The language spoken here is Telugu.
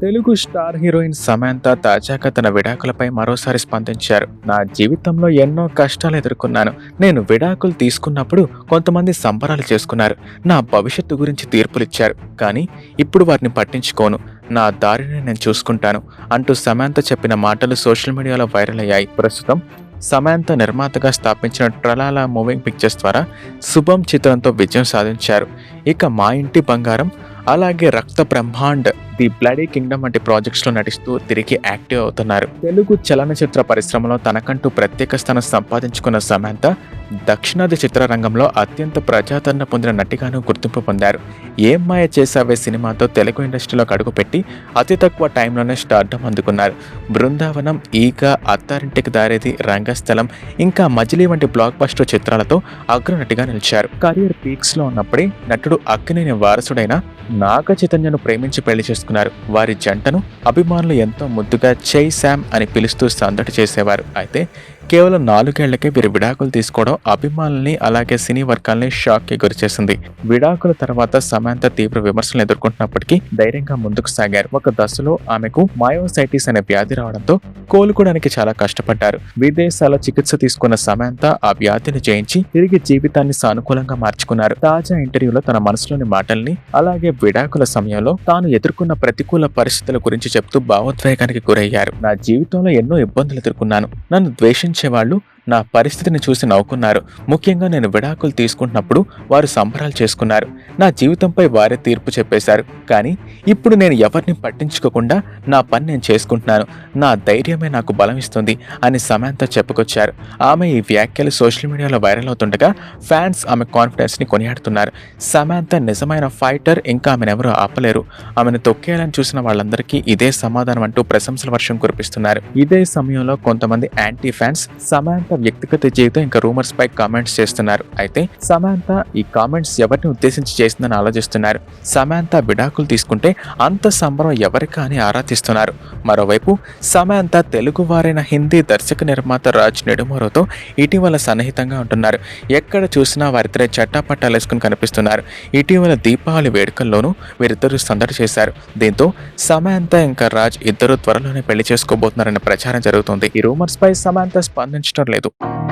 తెలుగు స్టార్ హీరోయిన్ సమాంత తాజాగా తన విడాకులపై మరోసారి స్పందించారు. నా జీవితంలో ఎన్నో కష్టాలు ఎదుర్కొన్నాను. నేను విడాకులు తీసుకున్నప్పుడు కొంతమంది సంబరాలు చేసుకున్నారు. నా భవిష్యత్తు గురించి తీర్పులిచ్చారు. కానీ ఇప్పుడు వారిని పట్టించుకోను. నా దారిని నేను చూసుకుంటాను. అంటూ సమాంత చెప్పిన మాటలు సోషల్ మీడియాలో వైరల్ అయ్యాయి. ప్రస్తుతం సమాంత నిర్మాతగా స్థాపించిన ట్రలాలా మూవింగ్ పిక్చర్స్ ద్వారా శుభం చిత్రంతో విజయం సాధించారు. ఇక మా ఇంటి బంగారం అలాగే రక్త బ్రహ్మాండ్ ది బ్లడీ కింగ్డమ్ వంటి ప్రాజెక్ట్స్లో నటిస్తూ తిరిగి యాక్టివ్ అవుతున్నారు. తెలుగు చలనచిత్ర పరిశ్రమలో తనకంటూ ప్రత్యేక స్థానం సంపాదించుకున్న సమంత దక్షిణాది చిత్రరంగంలో అత్యంత ప్రజాదరణ పొందిన నటిగాను గుర్తింపు పొందారు. ఏం మాయ చేసావే సినిమాతో తెలుగు ఇండస్ట్రీలోకి అడుగుపెట్టి అతి తక్కువ టైంలోనే స్టార్డమ్ అందుకున్నారు. బృందావనం ఈగ అత్తారింటికి దారేది రంగస్థలం ఇంకా మజిలీ వంటి బ్లాక్ బస్టర్ చిత్రాలతో అగ్రనటిగా నిలిచారు. కెరియర్ పీక్స్లో ఉన్నప్పుడే నటుడు అక్కినేని వారసుడైన నాగ చైతన్యను ప్రేమించి పెళ్ళి చేసుకున్నారు. వారి జంటను అభిమానులు ఎంతో ముద్దుగా చై శామ్ అని పిలుస్తూ సందడి చేసేవారు. అయితే కేవలం నాలుగేళ్ళకే వీరు విడాకులు తీసుకోవడం అభిమానుల్ని అలాగే సినీ వర్గాల్ని షాక్కి గురిచేసింది. విడాకుల తర్వాత సమాంత తీవ్ర విమర్శలు ఎదుర్కొంటున్నప్పటికీ ధైర్యంగా ముందుకు సాగారు. ఒక దశలో ఆమెకు మయోసైటిస్ అనే వ్యాధి రావడంతో కోలుకోవడానికి చాలా కష్టపడ్డారు. విదేశాల్లో చికిత్స తీసుకున్న సమాంత ఆ వ్యాధిని జయించి తిరిగి జీవితాన్ని సానుకూలంగా మార్చుకున్నారు. తాజా ఇంటర్వ్యూలో తన మనసులోని మాటల్ని అలాగే విడాకుల సమయంలో తాను ఎదుర్కొన్న ప్రతికూల పరిస్థితుల గురించి చెప్తూ భావోద్వేగానికి గురయ్యారు. నా జీవితంలో ఎన్నో ఇబ్బందులు ఎదుర్కొన్నాను. నన్ను ద్వేషించే వాళ్ళు నా పరిస్థితిని చూసి నవ్వుకున్నారు. ముఖ్యంగా నేను విడాకులు తీసుకుంటున్నప్పుడు వారు సంబరాలు చేసుకున్నారు. నా జీవితంపై వారే తీర్పు చెప్పేశారు. కానీ ఇప్పుడు నేను ఎవరిని పట్టించుకోకుండా నా పని నేను చేసుకుంటున్నాను. నా ధైర్యమే నాకు బలం ఇస్తుంది అని సమాంత చెప్పుకొచ్చారు. ఆమె ఈ వ్యాఖ్యలు సోషల్ మీడియాలో వైరల్ అవుతుండగా ఫ్యాన్స్ ఆమె కాన్ఫిడెన్స్ని కొనియాడుతున్నారు. సమాంత నిజమైన ఫైటర్ ఇంకా ఆమెను ఎవరూ ఆపలేరు. ఆమెను తొక్కేయాలని చూసిన వాళ్ళందరికీ ఇదే సమాధానం అంటూ ప్రశంసల వర్షం కురిపిస్తున్నారు. ఇదే సమయంలో కొంతమంది యాంటీ ఫ్యాన్స్ సమాంత వ్యక్తిగత జీవితం ఇంకా రూమర్స్ పై కామెంట్స్ చేస్తున్నారు. అయితే సమాంత ఈ కామెంట్స్ ఎవరిని ఉద్దేశించి చేసిందని ఆలోచిస్తున్నారు? సమాంత విడాకులు తీసుకుంటే అంత సంబరం ఎవరికా అని ఆరాధిస్తున్నారు? మరోవైపు సమాంత తెలుగువారైన హిందీ దర్శక నిర్మాత రాజ్ నెడుమోరోతో ఇటీవల సన్నిహితంగా ఉంటున్నారు. ఎక్కడ చూసినా వారిద్దరే చట్టాపట్టాలు వేసుకుని కనిపిస్తున్నారు. ఇటీవల దీపావళి వేడుకల్లోనూ వీరిద్దరూ సందడి చేశారు. దీంతో సమాంత ఇంకా రాజ్ ఇద్దరు త్వరలోనే పెళ్ళి చేసుకోబోతున్నారనే ప్రచారం జరుగుతుంది. ఈ రూమర్స్ పై సమాంత స్పందించడం లేదు. Obrigado.